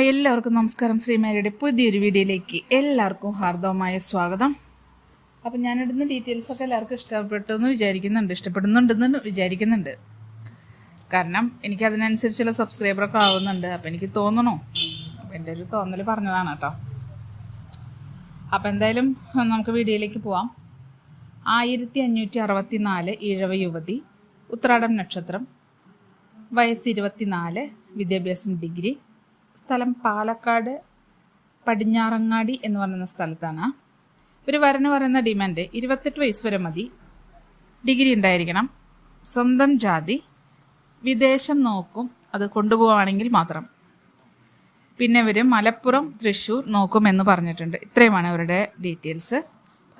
Hi എല്ലാവർക്കും നമസ്കാരം. ശ്രീമാരിയുടെ പുതിയൊരു വീഡിയോയിലേക്ക് എല്ലാവർക്കും ഹാർദവമായ സ്വാഗതം. അപ്പം ഞാനിടുന്ന ഡീറ്റെയിൽസൊക്കെ എല്ലാവർക്കും ഇഷ്ടപ്പെട്ടു എന്ന് വിചാരിക്കുന്നുണ്ട് ഇഷ്ടപ്പെടുന്നുണ്ടെന്ന് വിചാരിക്കുന്നുണ്ട്. കാരണം എനിക്ക് അതിനനുസരിച്ചുള്ള സബ്സ്ക്രൈബറൊക്കെ ആവുന്നുണ്ട്. അപ്പം എനിക്ക് തോന്നണോ. അപ്പം എന്റെ ഒരു തോന്നൽ പറഞ്ഞതാണ് കേട്ടോ. അപ്പം എന്തായാലും നമുക്ക് വീഡിയോയിലേക്ക് പോവാം. ആയിരത്തി അഞ്ഞൂറ്റി അറുപത്തി നാല് ഈഴവ യുവതി ഉത്രാടം നക്ഷത്രം വയസ്സ് ഇരുപത്തിനാല് വിദ്യാഭ്യാസം ഡിഗ്രി സ്ഥലം പാലക്കാട് പടിഞ്ഞാറങ്ങാടി എന്ന് പറയുന്ന സ്ഥലത്താണ്. ഒരു വരന് പറയുന്ന ഡിമാൻഡ് ഇരുപത്തെട്ട് വയസ്സ് വരെ മതി. ഡിഗ്രി ഉണ്ടായിരിക്കണം. സ്വന്തം ജാതി വിദേശം നോക്കും അത് കൊണ്ടുപോവുകയാണെങ്കിൽ മാത്രം. പിന്നെ ഇവർ മലപ്പുറം തൃശ്ശൂർ നോക്കുമെന്ന് പറഞ്ഞിട്ടുണ്ട്. ഇത്രയുമാണ് അവരുടെ ഡീറ്റെയിൽസ്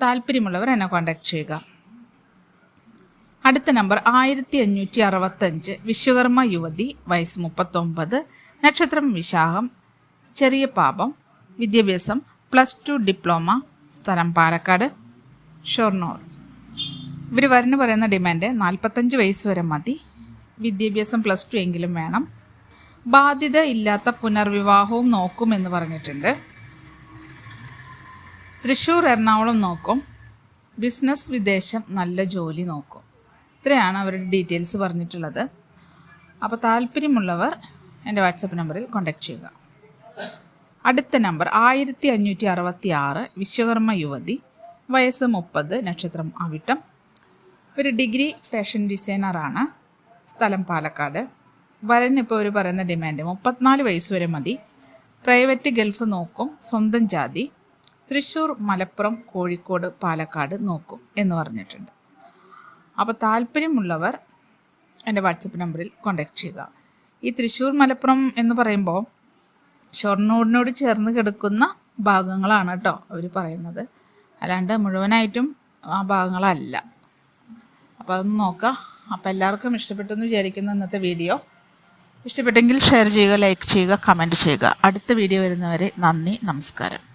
താല്പര്യമുള്ളവർ എന്നെ കോൺടാക്ട് ചെയ്യുക. അടുത്ത നമ്പർ ആയിരത്തി അഞ്ഞൂറ്റി അറുപത്തഞ്ച്. വിശ്വകർമ്മ യുവതി വയസ്സ് മുപ്പത്തൊമ്പത്. നക്ഷത്രം വിശാഖം ചെറിയ പാപം വിദ്യാഭ്യാസം പ്ലസ് ടു ഡിപ്ലോമ സ്ഥലം പാലക്കാട് ഷൊർണൂർ. ഇവർ വരന് പറയുന്ന ഡിമാൻഡ് നാൽപ്പത്തഞ്ച് വയസ്സ് വരെ മതി. വിദ്യാഭ്യാസം പ്ലസ് ടു എങ്കിലും വേണം. ബാധ്യത ഇല്ലാത്ത പുനർവിവാഹവും നോക്കും എന്ന് പറഞ്ഞിട്ടുണ്ട്. തൃശ്ശൂർ എറണാകുളം നോക്കും. ബിസിനസ് വിദേശം നല്ല ജോലി നോക്കും. ഇത്രയാണ് അവരുടെ ഡീറ്റെയിൽസ് പറഞ്ഞിട്ടുള്ളത്. അപ്പോൾ താല്പര്യമുള്ളവർ എന്റെ വാട്സപ്പ് നമ്പറിൽ കോൺടാക്ട് ചെയ്യുക. അടുത്ത നമ്പർ ആയിരത്തി അഞ്ഞൂറ്റി അറുപത്തി ആറ് വിശ്വകർമ്മ യുവതി വയസ്സ് മുപ്പത് നക്ഷത്രം അവിട്ടം. ഒരു ഡിഗ്രി ഫാഷൻ ഡിസൈനറാണ് സ്ഥലം പാലക്കാട്. വരൻ ഒരു പറയുന്ന ഡിമാൻഡ് മുപ്പത്തിനാല് വയസ്സ് വരെ മതി. പ്രൈവറ്റ് ഗൾഫ് നോക്കും സ്വന്തം ജാതി. തൃശ്ശൂർ മലപ്പുറം കോഴിക്കോട് പാലക്കാട് നോക്കും എന്ന് പറഞ്ഞിട്ടുണ്ട്. അപ്പോൾ താല്പര്യമുള്ളവർ എന്റെ വാട്സപ്പ് നമ്പറിൽ കോൺടാക്ട് ചെയ്യുക. ഈ തൃശ്ശൂർ മലപ്പുറം എന്ന് പറയുമ്പോൾ ഷൊർണൂരിനോട് ചേർന്ന് കിടക്കുന്ന ഭാഗങ്ങളാണ് കേട്ടോ അവർ പറയുന്നത്. അല്ലാണ്ട് മുഴുവനായിട്ടും ആ ഭാഗങ്ങളല്ല. അപ്പോൾ അതൊന്ന് നോക്കാം. അപ്പോൾ എല്ലാവർക്കും ഇഷ്ടപ്പെട്ടെന്ന് വിചാരിക്കുന്ന ഇന്നത്തെ വീഡിയോ. ഇഷ്ടപ്പെട്ടെങ്കിൽ ഷെയർ ചെയ്യുക ലൈക്ക് ചെയ്യുക കമന്റ് ചെയ്യുക. അടുത്ത വീഡിയോ വരുന്നവരെ നന്ദി നമസ്കാരം.